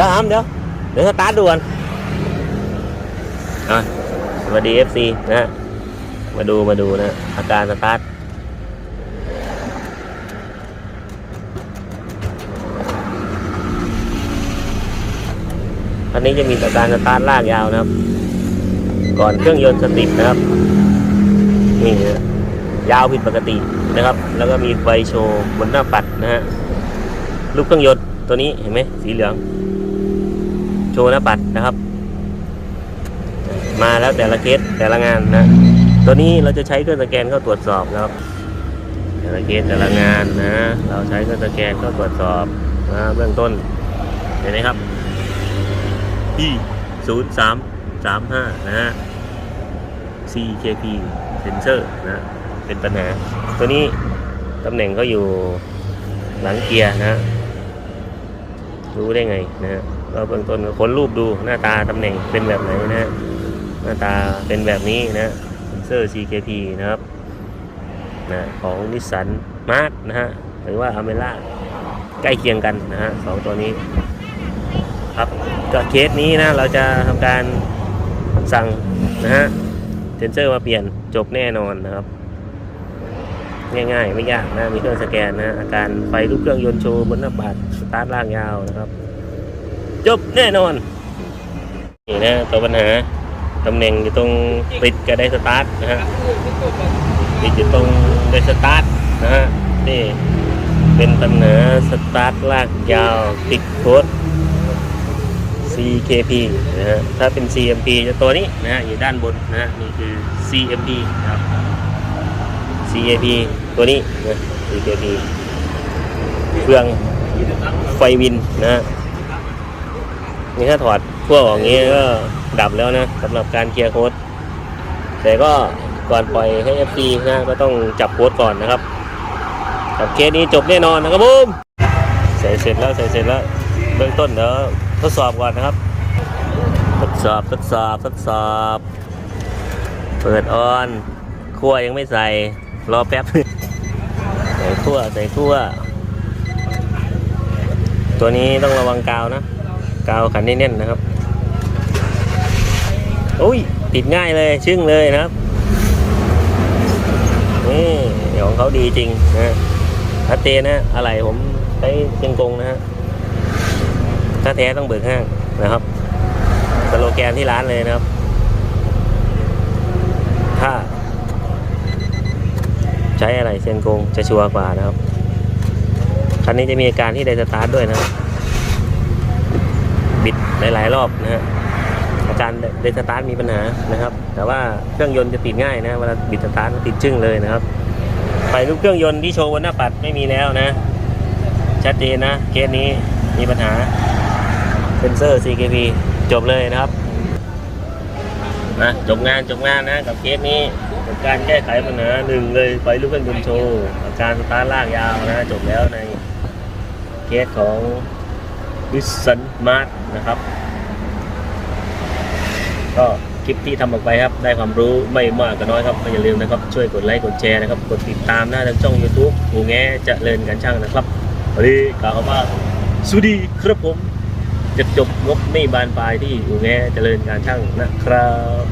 ดี๋ยวอ้ํเดี๋ยวเดี๋ยวสตาร์ทด่วนอะสวัสดี FC นะฮะมาดูมาดูนะ อาการสตาร์ทอันนี้จะมีอาการสตาร์ทลากยาวนะครับ ก่อนเครื่องยนต์สติดนะครับ นี่นะยาวผิดปกตินะครับ แล้วก็มีไฟโชว์บนหน้าปัดนะฮะ ลูกเครื่องยนต์ตัวนี้เห็นไหมสีเหลือง โชว์หน้าปัดนะครับ มาแล้วแต่ละเคสแต่ละงานนะ ตัวนี้เราจะใช้เครื่องสแกนเข้าตรวจสอบนะครับ แต่ละเคสแต่ละงานนะ เราใช้เครื่องสแกนเข้าตรวจสอบนะเบื้องต้นเห็นไหมครับที่ศูนย์สามสามห้านะฮะ CKP sensor นะเป็นปัญหา ตัวนี้ตำแหน่งก็อยู่หลังเกียร์นะ รู้ได้ไงนะฮะ ก็เบื้องต้นค้นรูปดูหน้าตาตำแหน่งเป็นแบบไหนนะหน้าตาเป็นแบบนี้นะเซนเซอร์ CKP นะครับนะของนิสสันมาร์นะฮะหรือว่าอเมร่าใกล้เคียงกันนะฮะสองตัวนี้ครับก็เคสนี้นะเราจะทำการสั่งนะฮะเซนเซอร์มาเปลี่ยนจบแน่นอนนะครับ ง่ายๆ ไม่ยากนะ มีเครื่องสแกนนะอาการไฟลูกเครื่องยนต์โชว์บนหน้าปัดสตาร์ทล่างยาวนะครับ จบแน่นอน นี่นะตัวปัญหาตำแหน่งอยู่ตรงติดกับได้สตาร์ทนะฮะติดอยู่ตรงได้สตาร์ทนะฮะนี่เป็นปัญหาสตาร์ทลากยาวติดโค้ด CKP นะฮะถ้าเป็น CMP จะตัวนี้นะฮะอยู่ด้านบนนะฮะนี่คือ CMP นะครับ CAP ตัวนี้นะ CKP เครื่องไฟวินนะฮะ นี่ถ้าถอดพวกออกอย่างนี้ก็ดับแล้วนะสำหรับการเคลียร์โค้ดแต่ก็ก่อนปล่อยให้ FT นะก็ต้องจับโค้ดก่อนนะครับกับเคสนี้จบแน่นอนนะครับผมใส่เสร็จแล้วใส่เสร็จแล้วเบื้องต้นเดี๋ยวทดสอบก่อนนะครับ ทดสอบทดสอบทดสอบ เปิดออนขั้วยังไม่ใส่รอแป๊บใส่ขั้วใส่ขั้วตัวนี้ต้องระวังกาวนะ กาวขันแน่นๆนะครับอุ้ยติดง่ายเลยชึ่งเลยนะครับนี่ของเขาดีจริงนะชัดเจนนะอะไรผมใช้เชียงกงนะฮะถ้าแท้ต้องเบิกห้างนะครับสโลแกนที่ร้านเลยนะครับ ถ้า ใช้อะไรเซียนกงจะชัวร์กว่านะครับคันนี้จะมีอาการที่ไดสตาร์ทด้วยนะครับ หลาย ๆ รอบนะฮะอาการไดสตาร์ทมีปัญหานะครับ แต่ว่าเครื่องยนต์จะติดง่ายนะเวลาบิดสตาร์ทติดจึ้งเลยนะครับไฟลูกเครื่องยนต์ที่โชว์บนหน้าปัดไม่มีแล้วนะ ชัดเจนนะเคสนี้มีปัญหาเซนเซอร์ CKP จบเลยนะครับนะจบงานจบงานนะกับเคสนี้การแก้ไขปัญหาหนึ่งเลยไฟลูกเครื่องยนต์โชว์อาการสตาร์ทลากยาวนะจบแล้วในเคสของ วิสันมาร์ทนะครับ ก็คลิปที่ทำออกไปครับ ได้ความรู้ไม่มากก็น้อยครับอย่าลืมนะครับ ช่วยกดไลค์กดแชร์นะครับ กดติดตามหน้าทางช่อง YouTube หูแง่เจะเลินกันช่างนะครับวันนี้กล่าวคำว่าสวัสดีครับผมจะจบงบไม่บานปลายที่อูแงเจริญการช่างนะครับ